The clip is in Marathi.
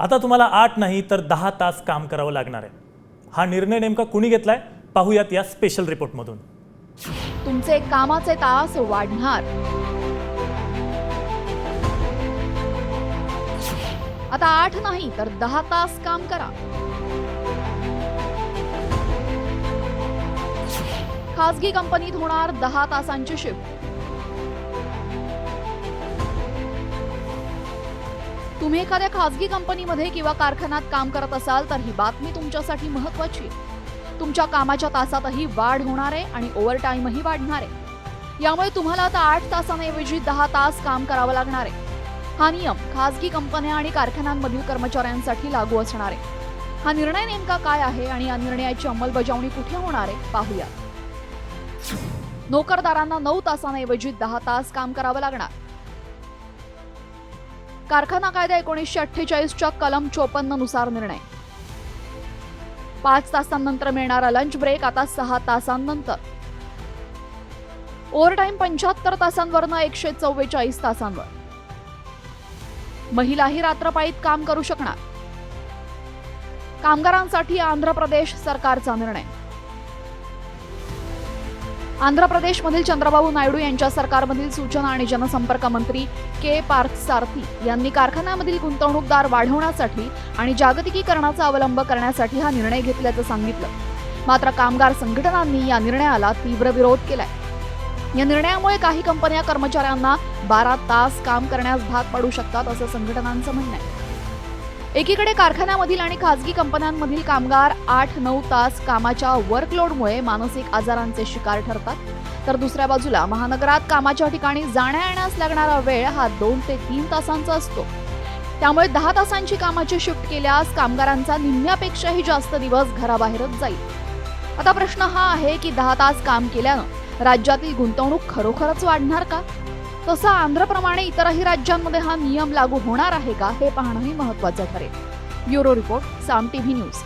आता तुम्हाला आठ नाही तर दहा तास काम करावं लागणार आहे. हा निर्णय नेमका कुणी घेतलाय? पाहूयात या स्पेशल रिपोर्टमधून तुमचे कामाचे तास वाढणार. आता आठ नाही तर दहा तास काम करा. खासगी कंपनीत होणार दहा तासांची शिफ्ट तुम्ही एखाद्या खासगी कंपनीमध्ये किंवा कारखान्यात काम करत असाल तर ही बातमी तुमच्यासाठी महत्वाची तुमच्या कामाच्या तासातही वाढ होणार आहे आणि ओव्हर टाईमही वाढणार आहे. यामुळे तुम्हाला आता आठ तासांऐवजी दहा तास काम करावं लागणार आहे. हा नियम खासगी कंपन्या आणि कारखान्यांमधील कर्मचाऱ्यांसाठी लागू असणार आहे. हा निर्णय नेमका काय आहे आणि या निर्णयाची अंमलबजावणी कुठे होणार आहे पाहूया. नोकरदारांना नऊ तासांऐवजी दहा तास काम करावं लागणार. कारखाना कायदा एकोणीसशे अठ्ठेचाळीसच्या कलम चोपन्ननुसार निर्णय. पाच तासांनंतर मिळणारा लंच ब्रेक आता सहा तासांनंतर. ओव्हर पंच्याहत्तर तासांवरनं एकशे चव्वेचाळीस तासांवर. महिलाही रात्रपाळीत काम करू शकणार. कामगारांसाठी आंध्र प्रदेश सरकारचा निर्णय. आंध्र प्रदेशमधील चंद्रबाबू नायडू यांच्या सरकारमधील सूचना आणि जनसंपर्क मंत्री के पार्थ सारथी यांनी कारखान्यामधील गुंतवणूकदार वाढवण्यासाठी आणि जागतिकीकरणाचा अवलंब करण्यासाठी हा निर्णय घेतल्याचं सांगितलं. मात्र कामगार संघटनांनी या निर्णयाला तीव्र विरोध केलाय. या निर्णयामुळे काही कंपन्या कर्मचाऱ्यांना बारा तास काम करण्यास भाग पाडू शकतात असं संघटनांचं म्हणणं आहे. एकीकडे कारखान्यामधील आणि खासगी कंपन्यांमधील कामगार आठ नऊ तास कामाच्या वर्कलोडमुळे मानसिक आजारांचे शिकार ठरतात. तर दुसऱ्या बाजूला महानगरात कामाच्या ठिकाणी जाण्या येण्यास लागणारा वेळ हा दोन ते तीन तासांचा असतो. त्यामुळे दहा तासांची कामाची शिफ्ट केल्यास कामगारांचा निम्म्यापेक्षाही जास्त दिवस घराबाहेरच जाईल. आता प्रश्न हा आहे की दहा तास काम केल्यानं राज्यातील गुंतवणूक खरोखरच वाढणार का? तसं आंध्रप्रमाणे इतरही राज्यांमध्ये हा नियम लागू होणार आहे का हे पाहणंही महत्वाचं ठरेल. Bureau report Saam TV news.